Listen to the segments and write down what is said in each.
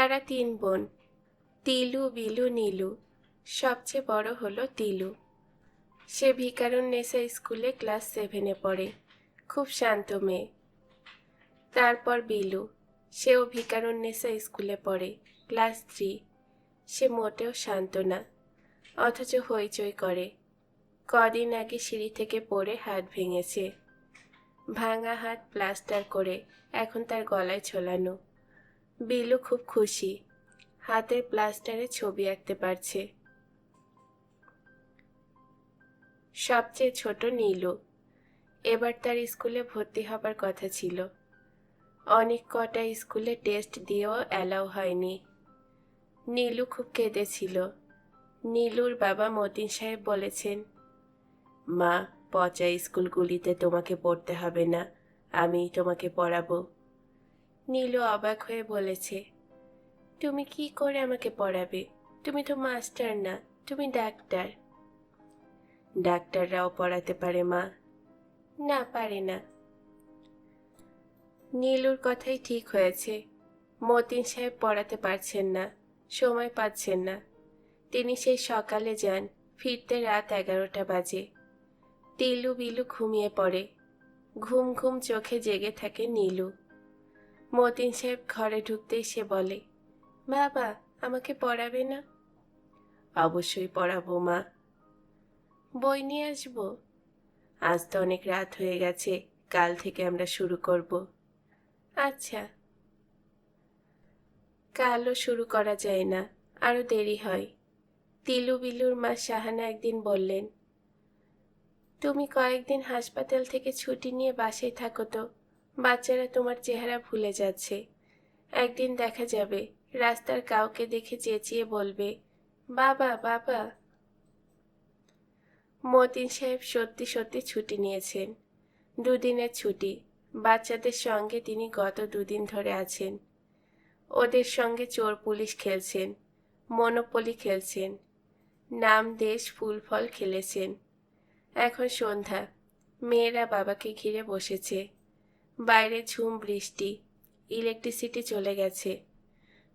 তারা তিন বোন, তিলু, বিলু, নীলু। সবচেয়ে বড় হলো তিলু। সে ভিকারুন্নেসা স্কুলে ক্লাস সেভেনে পড়ে, খুব শান্ত মেয়ে। তারপর বিলু, সেও ভিকারুন্নেসা স্কুলে পড়ে, ক্লাস থ্রি। সে মোটেও শান্ত না, অথচ হইচই করে। কদিন আগে সিঁড়ি থেকে পড়ে হাত ভেঙেছে। ভাঙা হাত প্লাস্টার করে এখন তার গলায় ঝোলানো। বিলু খুব খুশি। হাতের প্লাস্টারে ছবি আঁকতে পারছে। সবচেয়ে ছোট নীলু। এবার তার স্কুলে ভর্তি হবার কথা ছিল। অনেক কটা স্কুলে টেস্ট দিয়েও অ্যালাউ হয়নি। নীলু খুব কেঁদেছিল। নীলুর বাবা মতিন সাহেব বলেছেন, মা, পচা স্কুলগুলিতে তোমাকে পড়তে হবে না। আমি তোমাকে পড়াবো। নীলু অবাক হয়ে বলেছে, তুমি কি করে আমাকে পড়াবে? তুমি তো মাস্টার না, তুমি ডাক্তার। ডাক্তাররাও পড়াতে পারে, মা। না, পারে না। নীলুর কথাই ঠিক হয়েছে। মতিন সাহেব পড়াতে পারছেন না, সময় পাচ্ছেন না। তিনি সেই সকালে যান, ফিরতে রাত এগারোটা বাজে। তিলু বিলু ঘুমিয়ে পড়ে। ঘুম ঘুম চোখে জেগে থাকে নীলু। মতিন সাহেব ঘরে ঢুকতেই সে বলে, বাবা, আমাকে পড়াবে না? অবশ্যই পড়াবো, মা। বই নিয়ে আসব? আজ তো অনেক রাত হয়ে গেছে, কাল থেকে আমরা শুরু করব। আচ্ছা। কালও শুরু করা যায় না আরও দেরি হয়। তিলু বিলুর মা সাহানা একদিন বললেন, তুমি কয়েকদিন হাসপাতাল থেকে ছুটি নিয়ে বাসায় থাকো তো। বাচ্চারা তোমার চেহারা ভুলে যাচ্ছে। একদিন দেখা যাবে, রাস্তার কাউকে দেখে চেঁচিয়ে বলবে, বাবা বাবা। মতিন সাহেব সত্যি সত্যি ছুটি নিয়েছেন। দুদিনের ছুটি, বাচ্চাদের সঙ্গে তিনি গত দুদিন ধরে আছেন। ওদের সঙ্গে চোর পুলিশ খেলছেন, মনোপলি খেলছেন, নাম, দেশ, ফুল, ফল খেলেছেন। এখন সন্ধ্যা, মেয়েরা বাবাকে ঘিরে বসেছে। বাইরে ঝুম বৃষ্টি। ইলেকট্রিসিটি চলে গেছে।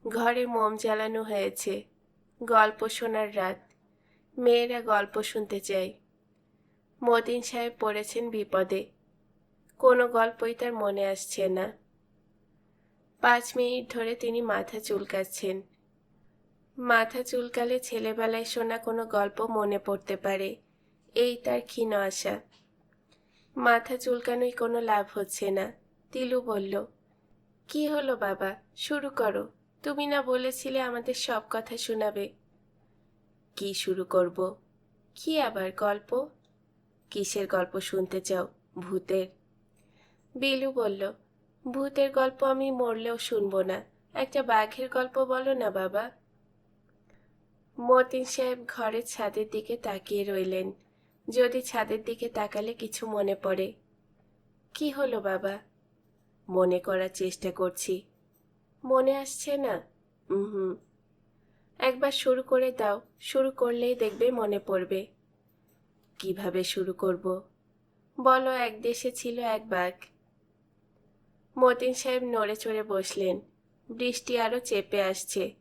ঘরে মোম জ্বালানো হয়েছে। গল্প শোনার রাত। মেয়েরা গল্প শুনতে চায়। মতিন সাহেব পড়েছেন বিপদে। কোনো গল্পই তার মনে আসছে না। পাঁচ মিনিট ধরে তিনি মাথা চুলকাচ্ছেন। মাথা চুলকালে ছেলেবেলায় শোনা কোনো গল্প মনে পড়তে পারে। এই তার ক্ষীণ আশা। মাথা চুলকানোই কোনো লাভ হচ্ছে না। তিলু বলল, কি হলো বাবা? শুরু করো। তুমি না বলেছিলে আমাদের সব কথা শোনাবে। কি শুরু করব? কি আবার গল্প? কিসের গল্প শুনতে চাও? ভূতের? বিলু বলল, ভূতের গল্প আমি মরলেও শুনব না। একটা বাঘের গল্প বলো না বাবা। মতিন সাহেব ঘরের ছাদের দিকে তাকিয়ে রইলেন। যদি ছাদের দিকে তাকালে কিছু মনে পড়ে। কি হলো বাবা? মনে করার চেষ্টা করছি। মনে আসছে না? হুম একবার শুরু করে দাও, শুরু করলেই দেখবে মনে পড়বে। কীভাবে শুরু করব? বলো, এক দেশে ছিল এক বাঘ। মতিন সাহেব নড়ে চড়ে বসলেন। বৃষ্টি আরও চেপে আসছে।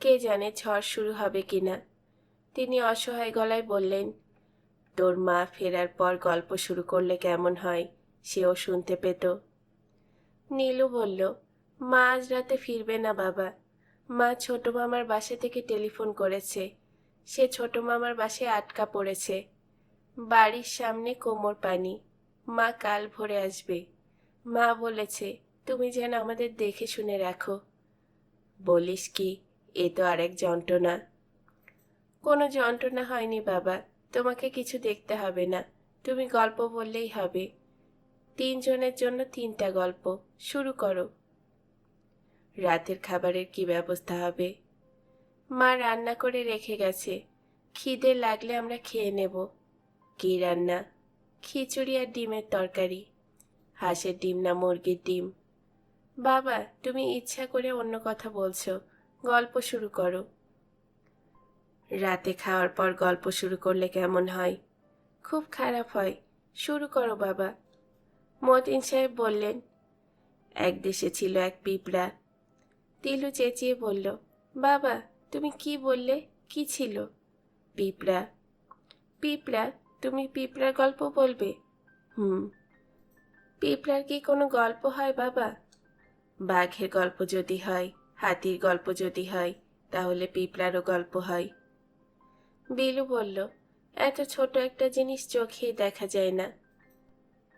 কে জানে ঝড় শুরু হবে কিনা। তিনি অসহায় গলায় বললেন তোর মা ফেরার পর গল্প শুরু করলে কেমন হয়? সেও শুনতে পেত। নীলু বলল, মা আজ রাতে ফিরবে না বাবা। মা ছোট মামার বাসা থেকে টেলিফোন করেছে। সে ছোট মামার বাসে আটকা পড়েছে। বাড়ির সামনে কোমর পানি। মা কাল ভরে আসবে। মা বলেছে, তুমি যেন আমাদের দেখে শুনে রাখো। বলিস কি? এ তো আরেক যন্ত্রণা। কোনো যন্ত্রণা হয়নি বাবা। তোমাকে কিছু দেখতে হবে না। তুমি গল্প বললেই হবে। তিনজনের জন্য তিনটা গল্প। শুরু করো। রাতের খাবারের কি ব্যবস্থা হবে? মা রান্না করে রেখে গেছে। খিদে লাগলে আমরা খেয়ে নেব। কি রান্না? খিচুড়ি আর ডিমের তরকারি। হাঁসের ডিম না মুরগির ডিম? বাবা, তুমি ইচ্ছা করে অন্য কথা বলছো। গল্প শুরু করো। রাতে খাওয়ার পর গল্প শুরু করলে কেমন হয়? খুব খারাপ হয়। শুরু করো, বাবা। মতিন সাহেব বললেন, এক দেশে ছিল এক পিঁপড়া। তিলু চেঁচিয়ে বলল, বাবা, তুমি কি বললে? কি ছিল? পিঁপড়া। পিঁপড়া? তুমি পিঁপড়ার গল্প বলবে? হুম। পিঁপড়ার কি কোনো গল্প হয়, বাবা? বাঘের গল্প যদি হয়, হাতির গল্প যদি হয়, তাহলে পিঁপড়ারও গল্প হয়। বিলু বলল, এত ছোট একটা জিনিস চোখেই দেখা যায় না।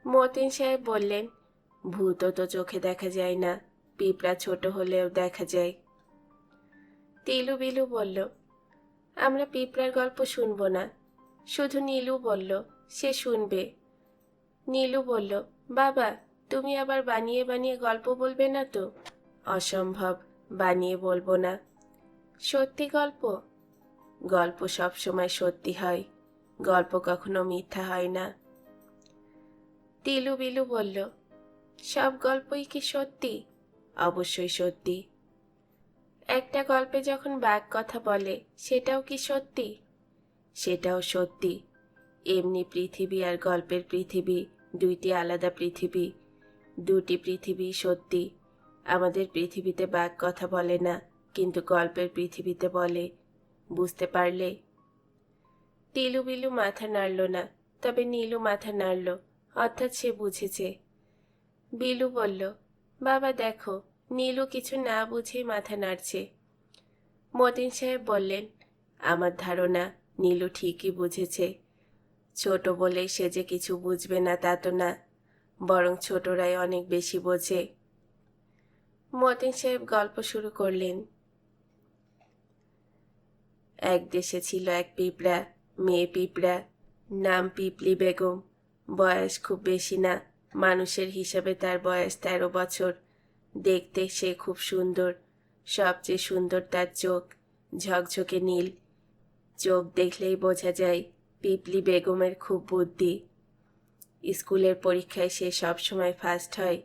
মতিন সাহেব বললেন ভূতও তো চোখে দেখা যায় না, পিঁপড়া ছোট হলেও দেখা যায়। তিলু বিলু বলল, আমরা পিঁপড়ার গল্প শুনব না। শুধু নীলু বলল, সে শুনবে। নীলু বলল, বাবা, তুমি আবার বানিয়ে বানিয়ে গল্প বলবে না তো? অসম্ভব, বানিয়ে বলব না। সত্যি গল্প? গল্প সব সময় সত্যি হয়, গল্প কখনো মিথ্যা হয় না। তিলু বিলু বলল, সব গল্পই কি সত্যি? অবশ্যই সত্যি। একটা গল্পে যখন বাঘ কথা বলে, সেটাও কি সত্যি? সেটাও সত্যি। এমনি পৃথিবী আর গল্পের পৃথিবী, দুইটি আলাদা পৃথিবী, দুটি পৃথিবী সত্যি। আমাদের পৃথিবীতে বাঘ কথা বলে না, কিন্তু গল্পের পৃথিবীতে বলে। বুঝতে পারলে। তিলু বিলু মাথা নাড়ল না, তবে নীলু মাথা নাড়ল, অর্থাৎ সে বুঝেছে। বিলু বলল, বাবা, দেখো, নীলু কিছু না বুঝেই মাথা নাড়ছে। মতিন সাহেব বললেন, আমার ধারণা নীলু ঠিকই বুঝেছে। ছোট বলেই সে যে কিছু বুঝবে না তা তো না, বরং ছোটরাই অনেক বেশি বোঝে। মতিন সাহেব গল্প শুরু করলেন এক দেশে ছিল এক পিঁপড়া, মেয়ে পিঁপড়া, নাম পিপলি বেগম। বয়স খুব বেশি না, মানুষের হিসাবে তার বয়স তেরো বছর। দেখতে সে খুব সুন্দর, সবচেয়ে সুন্দর তার চোখ, ঝকঝকে নীল। চোখ দেখলেই বোঝা যায়, পিপলি বেগমের খুব বুদ্ধি। স্কুলের পরীক্ষায় সে সবসময় ফার্স্ট হয়।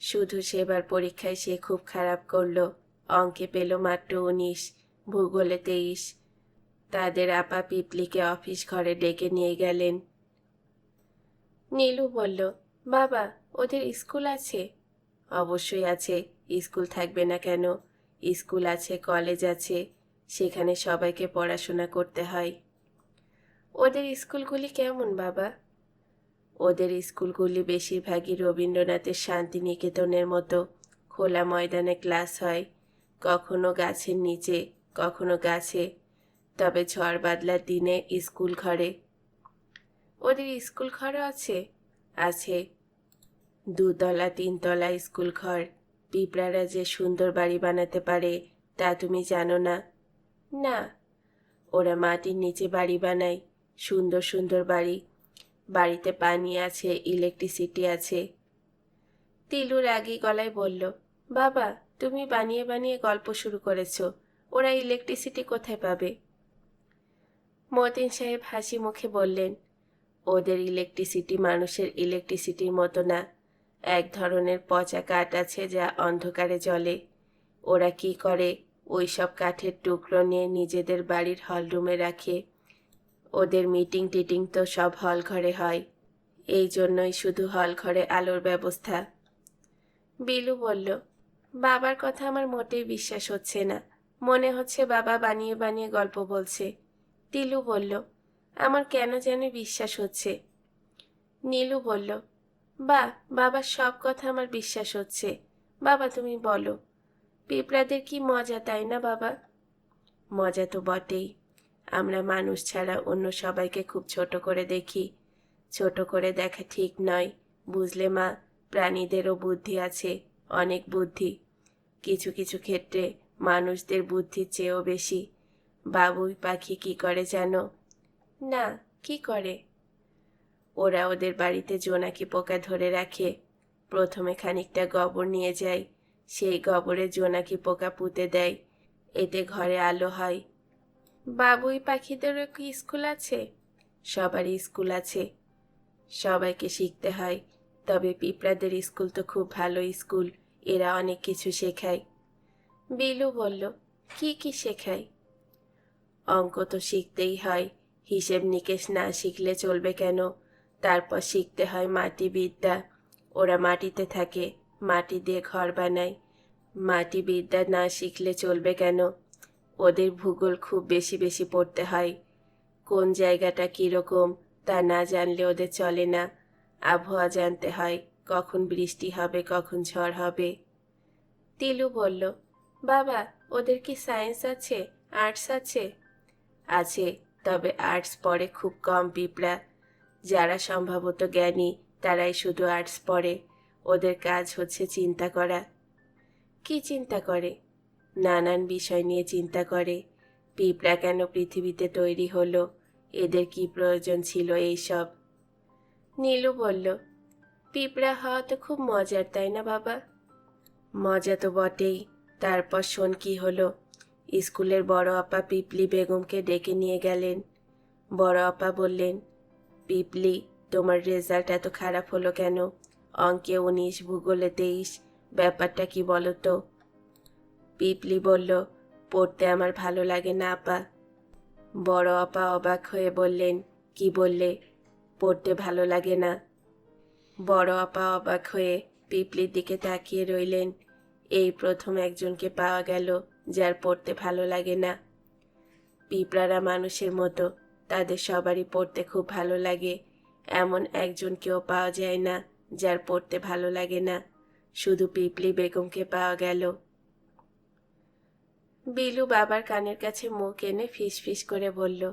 শুধু সেবার পরীক্ষায় সে খুব খারাপ করল, অঙ্কে পেল মাত্র উনিশ। ভূগোলে তেইশ তাদের আপা পিপলিকে অফিস ঘরে ডেকে নিয়ে গেলেন। নীলু বলল, বাবা, ওদের স্কুল আছে? অবশ্যই আছে। স্কুল থাকবে না কেন? স্কুল আছে, কলেজ আছে। সেখানে সবাইকে পড়াশোনা করতে হয়। ওদের স্কুলগুলি কেমন, বাবা? ওদের স্কুলগুলি বেশিরভাগই রবীন্দ্রনাথের শান্তিনিকেতনের মতো খোলা ময়দানে ক্লাস হয়, কখনো গাছের নিচে কখনো গাছে, তবে ঝড় বাদলার দিনে স্কুল ঘরে। ওদের স্কুল ঘরও আছে আছে। দুতলা, তিনতলা স্কুল ঘর। পিঁপড়ারা যে সুন্দর বাড়ি বানাতে পারে, তা তুমি জানো না? না। ওরা মাটির নিচে বাড়ি বানায়, সুন্দর সুন্দর বাড়ি। বাড়িতে পানি আছে ইলেকট্রিসিটি আছে। তিলুর রাগী গলায় বলল, বাবা, তুমি বানিয়ে বানিয়ে গল্প শুরু করেছ। ওরা ইলেকট্রিসিটি কোথায় পাবে? মতিন সাহেব হাসি মুখে বললেন, ওদের ইলেকট্রিসিটি মানুষের ইলেকট্রিসিটির মতো না। এক ধরনের পচা কাঠ আছে যা অন্ধকারে জ্বলে। ওরা কি করে? ওই সব কাঠের টুকরো নিয়ে নিজেদের বাড়ির হলরুমে রাখে। ওদের মিটিং টিটিং তো সব হল ঘরে হয়। এই জন্যই শুধু হল ঘরে আলোর ব্যবস্থা। বিলু বলল, বাবার কথা আমার মোটেই বিশ্বাস হচ্ছে না। মনে হচ্ছে বাবা বানিয়ে বানিয়ে গল্প বলছে। তিলু বলল, আমার কেন যেন বিশ্বাস হচ্ছে। নীলু বলল, বা, বাবার সব কথা আমার বিশ্বাস হচ্ছে। বাবা, তুমি বলো, পিঁপড়াদের কি মজা, তাই না বাবা? মজা তো বটেই। আমরা মানুষ ছাড়া অন্য সবাইকে খুব ছোট করে দেখি। ছোট করে দেখা ঠিক নয়। বুঝলে মা, প্রাণীদেরও বুদ্ধি আছে, অনেক বুদ্ধি। কিছু কিছু ক্ষেত্রে মানুষদের বুদ্ধির চেয়েও বেশি। বাবুই পাখি কি করে জানো? না, কি করে? ওরা ওদের বাড়িতে জোনাকি পোকা ধরে রাখে। প্রথমে খানিকটা গোবর নিয়ে যায়। সেই গোবরে জোনাকি পোকা পুঁতে দেয়। এতে ঘরে আলো হয়। বাবুই পাখিদেরও কি স্কুল আছে? সবারই স্কুল আছে। সবাইকে শিখতে হয়। তবে পিঁপড়াদের স্কুল তো খুব ভালো স্কুল। এরা অনেক কিছু শেখায়। বিলু বলল, কি কি শেখায় অঙ্ক তো শিখতেই হয়। হিসেব নিকেশ না শিখলে চলবে কেন? তারপর শিখতে হয় মাটি বিদ্যা ওরা মাটিতে থাকে, মাটি দিয়ে ঘর বানায়। মাটি বিদ্যা না শিখলে চলবে কেন? ওদের ভূগোল খুব বেশি বেশি পড়তে হয়। কোন জায়গাটা কীরকম, তা না জানলে ওদের চলে না। আবহাওয়া জানতে হয়, কখন বৃষ্টি হবে, কখন ঝড় হবে। তিলু বলল বাবা, ওদের কি সায়েন্স আছে? আর্টস আছে? আছে, তবে আর্টস পড়ে খুব কম পিঁপড়া। যারা সম্ভবত জ্ঞানী, তারাই শুধু আর্টস পড়ে। ওদের কাজ হচ্ছে চিন্তা করা। কি চিন্তা করে? নানান বিষয় নিয়ে চিন্তা করে। পিঁপড়া কেন পৃথিবীতে তৈরি হলো? এদের কি প্রয়োজন ছিল এইসব? নীলু বলল, পিঁপড়া হওয়া তো খুব মজার, তাই না বাবা? মজা তো বটেই। তারপর শোন কি হলো। স্কুলের বড় আপা পিপলি বেগমকে ডেকে নিয়ে গেলেন। বড় আপা বললেন, পিপলি, তোমার রেজাল্ট এত খারাপ হলো কেন? অঙ্কে উনিশ, ভূগোলে তেইশ, ব্যাপারটা কি বলো তো? পিপলি বলল, পড়তে আমার ভালো লাগে না, আপা। বড় আপা অবাক হয়ে বললেন, কি বললে? পড়তে ভালো লাগে না। বড় আপা অবাক হয়ে পিপলির দিকে তাকিয়ে রইলেন। এই প্রথম একজনকে পাওয়া গেল যার পড়তে ভালো লাগে না। পিঁপড়ারা মানুষের মতো, তাদের সবারই পড়তে খুব ভালো লাগে। এমন একজনকেও পাওয়া যায় না যার পড়তে ভালো লাগে না। শুধু পিপলি বেগমকে পাওয়া গেল। বিলু বাবার কানের কাছে মুখ এনে ফিস ফিস করে বলল,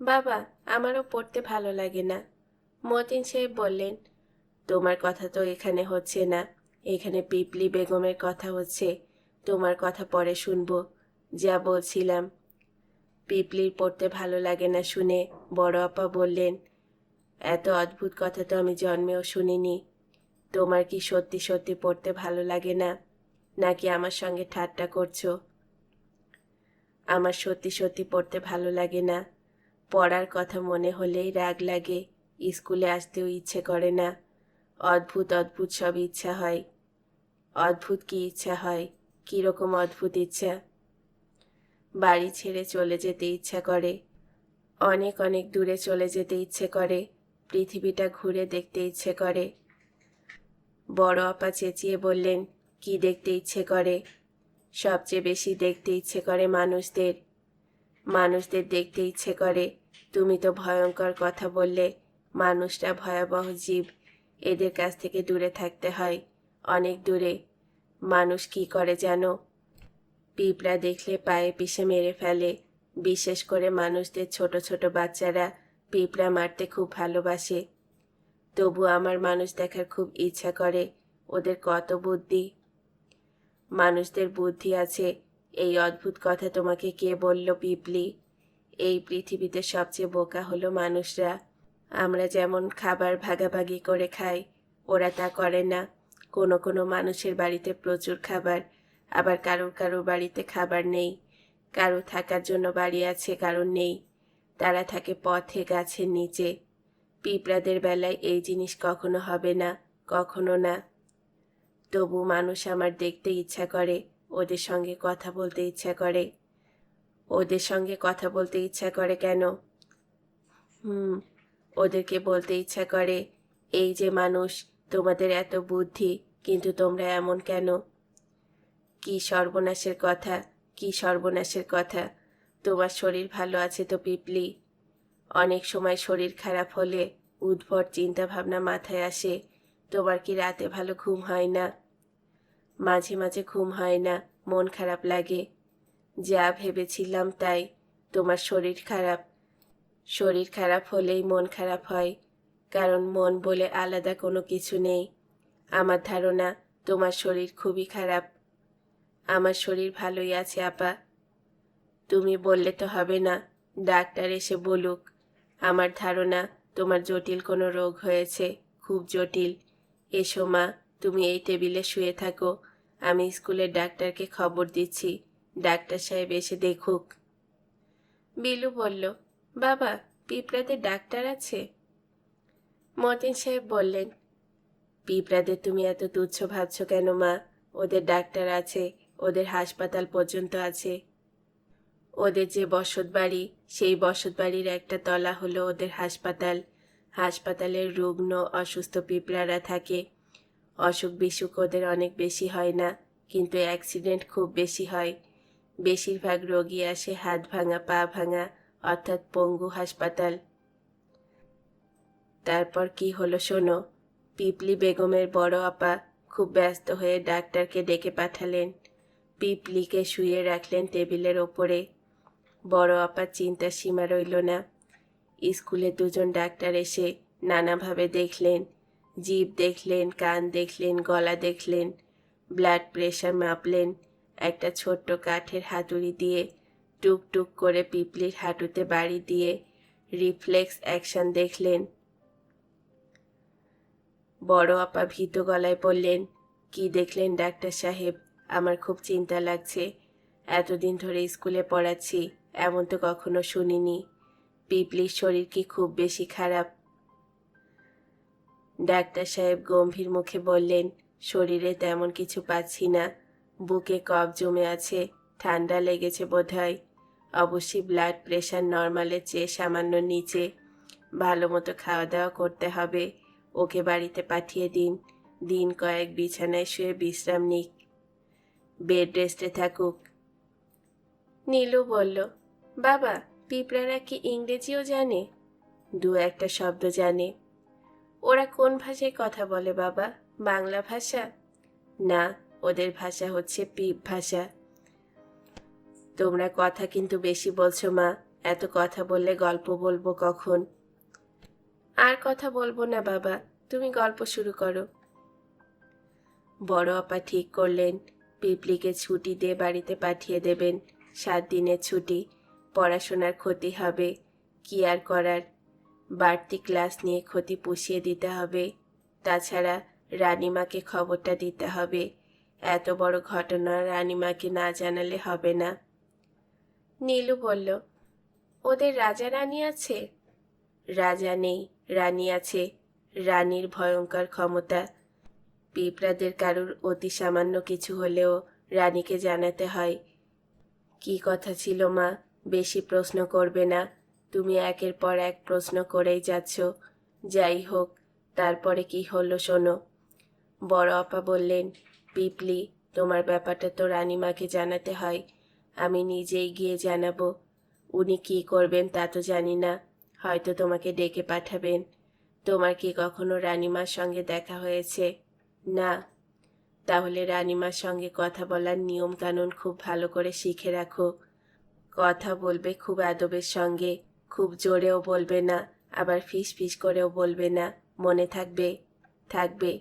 বাবা, আমারও পড়তে ভালো লাগে না। মতিন সাহেব বললেন, তোমার কথা তো এখানে হচ্ছে না। এখানে পিপলি বেগমের কথা হচ্ছে, তোমার কথা পরে শুনব, যা বলছিলাম। পিপলির পড়তে ভালো লাগে না শুনে, বড় আপা বললেন, এত অদ্ভুত কথা তো আমি জন্মেও শুনিনি। তোমার কি সত্যি সত্যি পড়তে ভালো লাগে না? নাকি আমার সঙ্গে ঠাট্টা করছ? আমার সত্যি সত্যি পড়তে ভালো লাগে না। পড়ার কথা মনে হলেই রাগ লাগে, স্কুলে আসতেও ইচ্ছে করে না। অদ্ভুত অদ্ভুত সব ইচ্ছা হয়। অদ্ভুত কি ইচ্ছা হয়? কীরকম অদ্ভুত ইচ্ছা? বাড়ি ছেড়ে চলে যেতে ইচ্ছা করে। অনেক অনেক দূরে চলে যেতে ইচ্ছে করে। পৃথিবীটা ঘুরে দেখতে ইচ্ছে করে। বড় আপা চেঁচিয়ে বললেন, কি দেখতে ইচ্ছে করে? সবচেয়ে বেশি দেখতে ইচ্ছে করে মানুষদের। মানুষদের দেখতে ইচ্ছে করে? তুমি তো ভয়ঙ্কর কথা বললে। মানুষটা ভয়াবহ জীব। এদের কাছ থেকে দূরে থাকতে হয়। অনেক দূরে। মানুষ কি করে জানো পিঁপড়া দেখলে পায়ে পিষে মেরে ফেলে। বিশেষ করে মানুষদের ছোট ছোট বাচ্চারা পিঁপড়া মারতে খুব ভালোবাসে। তবু আমার মানুষ দেখার খুব ইচ্ছা করে ওদের কত বুদ্ধি। মানুষদের বুদ্ধি আছে। এই অদ্ভুত কথা তোমাকে কে বলল পিপলি এই পৃথিবীতে সবচেয়ে বোকা হলো মানুষরা। আমরা যেমন খাবার ভাগাভাগি করে খাই, ওরা তা করে না। কোনো কোনো মানুষের বাড়িতে প্রচুর খাবার, আবার কারোর কারোর বাড়িতে খাবার নেই। কারও থাকার জন্য বাড়ি আছে, কারোর নেই। তারা থাকে পথে, গাছের নিচে। পিঁপড়াদের বেলায় এই জিনিস কখনো হবে না, কখনো না। তবু মানুষ আমার দেখতে ইচ্ছা করে, ওদের সঙ্গে কথা বলতে ইচ্ছা করে। ওদের সঙ্গে কথা বলতে ইচ্ছা করে কেন? হুম, ওদেরকে বলতে ইচ্ছা করে, এই যে মানুষ তোমাদের এত বুদ্ধি, কিন্তু তোমরা এমন কেন? কি সর্বনাশের কথা, কি সর্বনাশের কথা। তোমার শরীর ভালো আছে তো, পিপলি? অনেক সময় শরীর খারাপ হলে উদ্ভট চিন্তা ভাবনা মাথায় আসে, তোমার কি রাতে ভালো ঘুম হয় না? মাঝে মাঝে ঘুম হয় না, মন খারাপ লাগে। যা ভেবেছিলাম তাই, তোমার শরীর খারাপ। শরীর খারাপ হলেই মন খারাপ হয়। কারণ মন বলে আলাদা কোনো কিছু নেই। আমার ধারণা, তোমার শরীর খুবই খারাপ। আমার শরীর ভালোই আছে, আপা। তুমি বললে তো হবে না, ডাক্তার এসে বলুক। আমার ধারণা, তোমার জটিল কোনো রোগ হয়েছে, খুব জটিল। এসো মা, তুমি এই টেবিলে শুয়ে থাকো। আমি স্কুলের ডাক্তারকে খবর দিচ্ছি। ডাক্তার সাহেব এসে দেখুক। বিলু বলল, বাবা পিঁপড়াদের ডাক্তার আছে? মতিন সাহেব বললেন, পিঁপড়াদের তুমি এত তুচ্ছ ভাবছ কেন, মা? ওদের ডাক্তার আছে, ওদের হাসপাতাল পর্যন্ত আছে। ওদের যে বসত বাড়ি, সেই বসত বাড়ির একটা তলা হলো ওদের হাসপাতাল। হাসপাতালের রুগ্ন, অসুস্থ পিঁপড়ারা থাকে। অসুখ বিসুখ ওদের অনেক বেশি হয় না, কিন্তু অ্যাক্সিডেন্ট খুব বেশি হয়। বেশিরভাগ রোগী আসে হাত ভাঙা, পা ভাঙা, অর্থাৎ পঙ্গু হাসপাতাল। তারপর কি হলো শোনো। পিপলি বেগমের বড় আপা খুব ব্যস্ত হয়ে ডাক্তারকে ডেকে পাঠালেন। পিপলিকে শুয়ে রাখলেন টেবিলের ওপরে। বড় আপার চিন্তার সীমা রইল না। স্কুলে দুজন ডাক্তার এসে নানাভাবে দেখলেন। জিভ দেখলেন, কান দেখলেন, গলা দেখলেন। ব্লাড প্রেশার মাপলেন। একটা ছোট্ট কাঠের হাতুড়ি দিয়ে টুক টুক করে পিপলির হাঁটুতে বাড়ি দিয়ে রিফ্লেক্স অ্যাকশন দেখলেন। বড় আপা ভীত গলায় বললেন, কি দেখলেন ডাক্তার সাহেব? আমার খুব চিন্তা লাগছে। এতদিন ধরে স্কুলে পড়াচ্ছি, এমন তো কখনো শুনিনি। পিপলির শরীর কি খুব বেশি খারাপ? ডাক্তার সাহেব গম্ভীর মুখে বললেন, শরীরে তেমন কিছু পাচ্ছি না। বুকে কফ জমে আছে, ঠান্ডা লেগেছে বোধহয়। অবশ্যই ব্লাড প্রেশার নর্মালের চেয়ে সামান্য নিচে। ভালো মতো খাওয়া দাওয়া করতে হবে। ওকে বাড়িতে পাঠিয়ে দিন। দিন কয়েক বিছানায় শুয়ে বিশ্রাম নিক। বেড রেস্টে থাকুক। নীলু বলল, বাবা, পিঁপড়ারা কি ইংরেজিও জানে? দু একটা শব্দ জানে। ওরা কোন ভাষায় কথা বলে বাবা? বাংলা ভাষা? না, ওদের ভাষা হচ্ছে পিপ ভাষা। তোমরা কথা কিন্তু বেশি বলছো মা। এত কথা বললে গল্প বলব কখন? আর কথা বলব না, বাবা। তুমি গল্প শুরু করো। বড় আপা ঠিক করলেন। পিপলিকে ছুটি দিয়ে বাড়িতে পাঠিয়ে দেবেন। সাত দিনের ছুটি। পড়াশোনার ক্ষতি হবে। কি আর করার? বাড়তি ক্লাস নিয়ে ক্ষতি পুষিয়ে দিতে হবে। তাছাড়া রানিমাকে খবরটা দিতে হবে। এত বড় ঘটনা রানিমাকে না জানালে হবে না। নীলু বলল, ওদের রাজা রানী আছে? রাজা নেই। রানী আছে। রানীর ভয়ঙ্কর ক্ষমতা। পিঁপড়াদের কারুর অতি সামান্য কিছু হলেও রানীকে জানাতে হয়। কি কথা ছিল মা? বেশি প্রশ্ন করবে না। তুমি একের পর এক প্রশ্ন করেই যাচ্ছ। যাই হোক, তারপরে কি হলো শোনো। বড় আপা বললেন, পিপলি, তোমার ব্যাপারটা তো রানীমাকে জানাতে হয়। আমি নিজেই গিয়ে জানাব। উনি কি করবেন তা তো জানি না। হয়তো তোমাকে ডেকে পাঠাবেন। তোমার কি কখনো রানীমার সঙ্গে দেখা হয়েছে? না। তাহলে রানীমার সঙ্গে কথা বলার নিয়ম কানুন খুব ভালো করে শিখে রাখো। কথা বলবে খুব আদবের সঙ্গে, খুব জোরেও বলবে না, আবার ফিস ফিস করেও বলবে না। মনে থাকবে? থাকবে।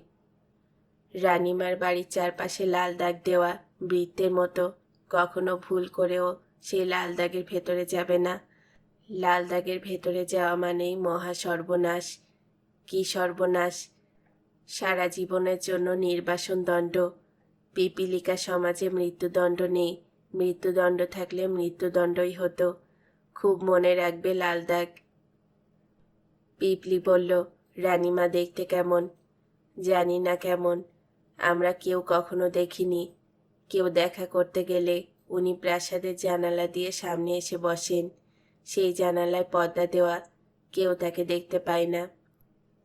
রানীমার বাড়ির চারপাশে লাল দাগ দেওয়া বৃত্তের মতো, কখনো ভুল করেও সেই লাল দাগের ভেতরে যাবে না। লাল দাগের ভেতরে যাওয়া মানেই মহা সর্বনাশ। কি সর্বনাশ? সারা জীবনের জন্য নির্বাসন দণ্ড। পিপিলিকা সমাজে মৃত্যুদণ্ড নেই। মৃত্যুদণ্ড থাকলে মৃত্যুদণ্ডই হতো। খুব মনে রাখবে লাল দাগ। পিপলি বলল, রানীমা দেখতে কেমন? জানি না কেমন। আমরা কেউ কখনো দেখিনি। কেউ দেখা করতে গেলে উনি প্রাসাদের জানালা দিয়ে সামনে এসে বসেন। সেই জানালায় পর্দা দেওয়া, কেউ তাকে দেখতে পায় না।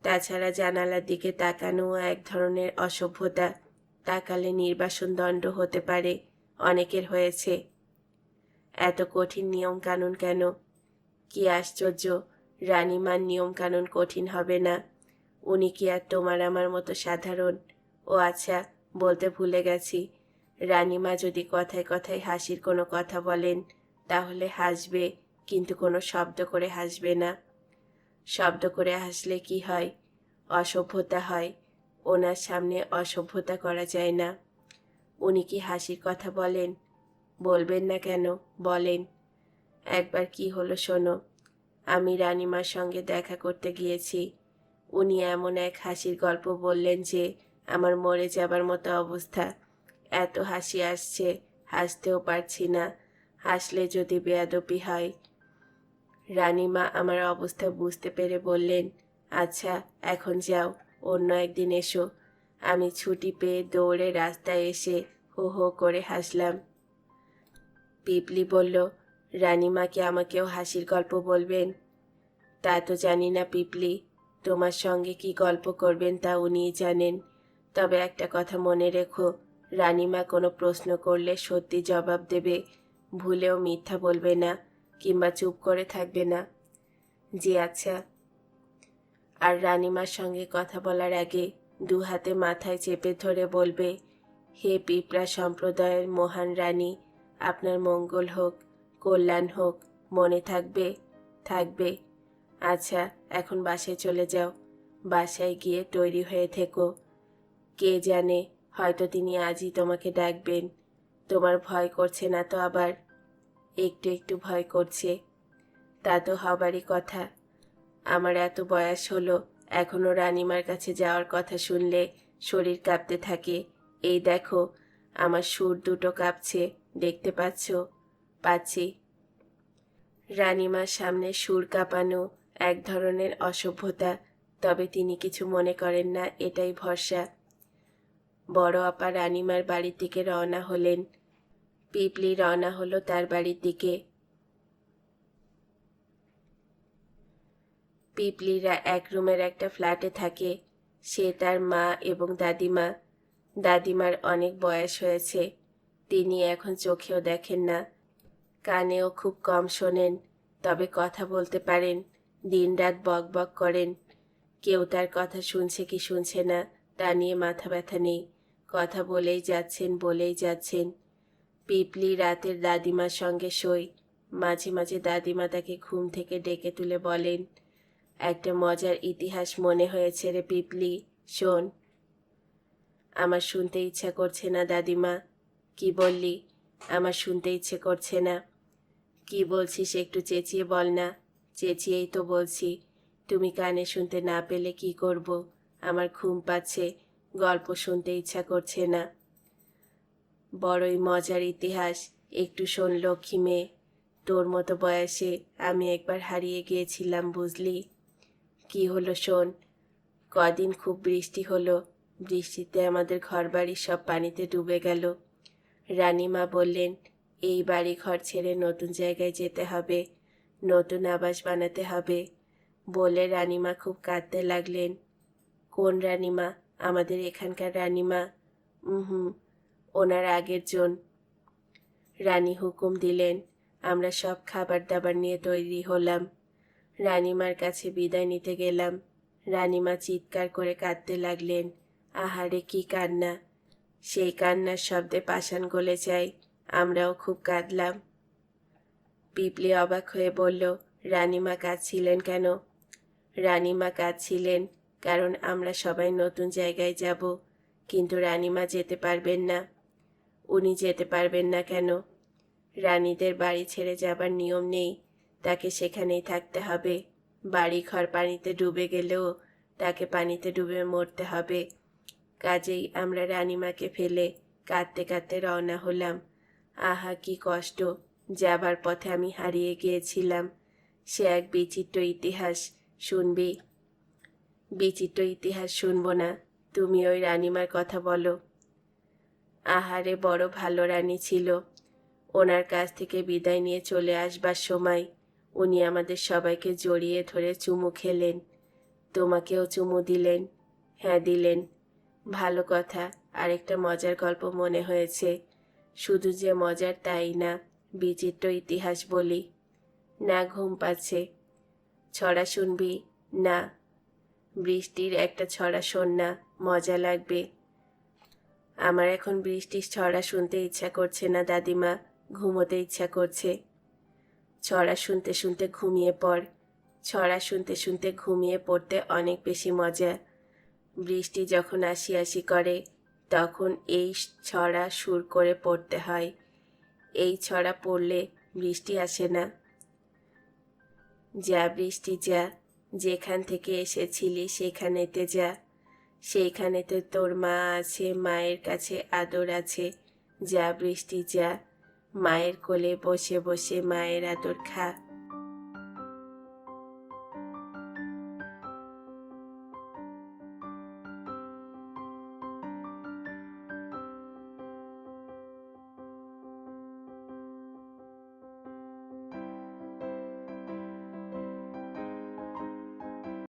তাছাড়া জানালার দিকে তাকানো এক ধরনের অসভ্যতা। তাকালে নির্বাসন দণ্ড হতে পারে, অনেকের হয়েছে। এত কঠিন নিয়ম কানুন কেন? কি আশ্চর্য, রানীমার নিয়ম কানুন কঠিন হবে না। উনি কি আর তোমার আমার মতো সাধারণ? ও আচ্ছা বলতে ভুলে গেছি। রানীমা যদি কথায় কথায় হাসির কোনো কথা বলেন, তাহলে হাসবে। কিন্তু কোনো শব্দ করে হাসবে না। শব্দ করে হাসলে কি হয়? অসভ্যতা হয়। ওনার সামনে অসভ্যতা করা যায় না। উনি কি হাসির কথা বলেন? বলবেন না কেন? বলেন। একবার কি হলো শোনো। আমি রানীমার সঙ্গে দেখা করতে গিয়েছি। উনি এমন এক হাসির গল্প বললেন যে, আমার মরে যাবার মতো অবস্থা। এত হাসি আসছে, হাসতেও পারছি না। হাসলে যদি বেয়াদপি হয় রানীমা আমার অবস্থা বুঝতে পেরে বললেন আচ্ছা এখন যাও, অন্য একদিন এসো। আমি ছুটি পেয়ে দৌড়ে রাস্তায় এসে হো হো করে হাসলাম। পিপলি বলল রানীমাকে আমাকেও হাসির গল্প বলবেন? তা তো জানি না পিপলি, তোমার সঙ্গে কি গল্প করবেন তা উনিই জানেন। তবে একটা কথা মনে রেখো, রানীমা কোনো প্রশ্ন করলে সত্যি জবাব দেবে, ভুলেও মিথ্যা বলবে না। কিংবা চুপ করে থাকবে না। জি আচ্ছা। আর রানিমার সঙ্গে কথা বলার আগে দু হাতে মাথায় চেপে ধরে বলবে, হে পিঁপড়া সম্প্রদায়ের মহান রানী, আপনার মঙ্গল হোক, কল্যাণ হোক, মনে থাকবে থাকবে। আচ্ছা এখন বাসায় চলে যাও। বাসায় গিয়ে তৈরি হয়ে থেকো। কে জানে, হয়তো তিনি আজই তোমাকে ডাকবেন। তোমার ভয় করছে না তো আবার? একটু একটু ভয় করছে। তা তো হবারই কথা। আমার এত বয়স হলো, এখনও রানিমার কাছে যাওয়ার কথা শুনলে শরীর কাঁপতে থাকে। এই দেখো, আমার সুর দুটো কাঁপছে, দেখতে পাচ্ছ? পাচ্ছি। রানিমার সামনে সুর কাঁপানো এক ধরনের অসভ্যতা, তবে তিনি কিছু মনে করেন না, এটাই ভরসা। বড় আপা রানিমার বাড়ির দিকে রওনা হলেন। পিপলি রওনা হলো তার বাড়ির দিকে। পিপলিরা এক রুমের একটা ফ্ল্যাটে থাকে। সে তার মা এবং দাদিমা। দাদিমার অনেক বয়স হয়েছে। তিনি এখন চোখেও দেখেন না। কানেও খুব কম শোনেন, তবে কথা বলতে পারেন, দিনরাত বক বক করেন। কেউ তার কথা শুনছে কি শুনছে না, তা নিয়ে মাথা ব্যথা নেই। কথা বলেই যাচ্ছেন বলেই যাচ্ছেন। পিপলি রাতের দাদিমার সঙ্গে শোয়। মাঝে মাঝে দাদিমা তাকে ঘুম থেকে ডেকে তুলে বলেন, একটা মজার ইতিহাস মনে হয়েছে রে পিপলি, শোন। আমার শুনতে ইচ্ছা করছে না দাদিমা। কি বললি? আমার শুনতে ইচ্ছে করছে না। কি বলছিস একটু চেঁচিয়ে বল না। চেঁচিয়েই তো বলছি, তুমি কানে শুনতে না পেলে কি করব? আমার ঘুম পাচ্ছে, গল্প শুনতে ইচ্ছা করছে না। বড়ই মজার ইতিহাস। একটু শোন লক্ষ্মী মেয়ে, তোর মতো বয়সে আমি একবার হারিয়ে গিয়েছিলাম, বুঝলি? কি হলো শোন? কদিন খুব বৃষ্টি হলো, বৃষ্টিতে আমাদের ঘরবাড়ি সব পানিতে ডুবে গেল। রানীমা বললেন, এই বাড়ি ঘর ছেড়ে নতুন জায়গায় যেতে হবে, নতুন আবাস বানাতে হবে। বলে রানীমা খুব কাঁদতে লাগলেন। কোন রানীমা? আমাদের এখানকার রানীমা? হুম ওনার আগের জন। রানী হুকুম দিলেন, আমরা সব খাবার দাবার নিয়ে তৈরি হলাম। রানীমার কাছে বিদায় নিতে গেলাম। রানীমা চিৎকার করে কাঁদতে লাগলেন, আহারে, কি কান্না! সেই কান্নার শব্দে পাষাণ গলে যায়, আমরাও খুব কাঁদলাম। পিপলি অবাক হয়ে বলল, রানীমা কাঁদছিলেন কেন? রানীমা কাঁদছিলেন কারণ আমরা সবাই নতুন জায়গায় যাব, কিন্তু রানীমা যেতে পারবেন না। উনি যেতে পারবেন না কেন? রানীদের বাড়ি ছেড়ে যাবার নিয়ম নেই। তাকে সেখানেই থাকতে হবে। বাড়ি ঘর পানিতে ডুবে গেলেও তাকে পানিতে ডুবে মরতে হবে। কাজেই আমরা রানীমাকে ফেলে কাঁদতে কাঁদতে রওনা হলাম। আহা, কি কষ্ট! যাবার পথে আমি হারিয়ে গিয়েছিলাম। সে এক বিচিত্র ইতিহাস, শুনবি? বিচিত্র ইতিহাস শুনব না। তুমি ওই রানিমার কথা বলো। আহারে বড় ভালো রানী ছিল। ওনার কাছ থেকে বিদায় নিয়ে চলে আসবার সময় উনি আমাদের সবাইকে জড়িয়ে ধরে চুমু খেলেন। তোমাকেও চুমু দিলেন। হ্যাঁ দিলেন। ভালো কথা, আরেকটা মজার গল্প মনে হয়েছে। শুধু যে মজার তাই না, বিচিত্র ইতিহাস বলি। না, ঘুম পাচ্ছে। ছড়া শুনবি? না। বৃষ্টির একটা ছড়া শোন না, মজা লাগবে। আমার এখন বৃষ্টির ছড়া শুনতে ইচ্ছা করছে না, দাদিমা। ঘুমোতে ইচ্ছা করছে। ছড়া শুনতে শুনতে ঘুমিয়ে পড়। ছড়া শুনতে শুনতে ঘুমিয়ে পড়তে অনেক বেশি মজা। বৃষ্টি যখন আসি আসি করে, তখন এই ছড়া সুর করে পড়তে হয়। এই ছড়া পড়লে বৃষ্টি আসে না। যা বৃষ্টি যা, যেখান থেকে এসেছিলি সেখানেতে যা। সেইখানেতে তোর মা আছে, মায়ের কাছে আদর আছে, যা বৃষ্টি যা। মায়ের কোলে বসে বসে মায়ের আদর খা।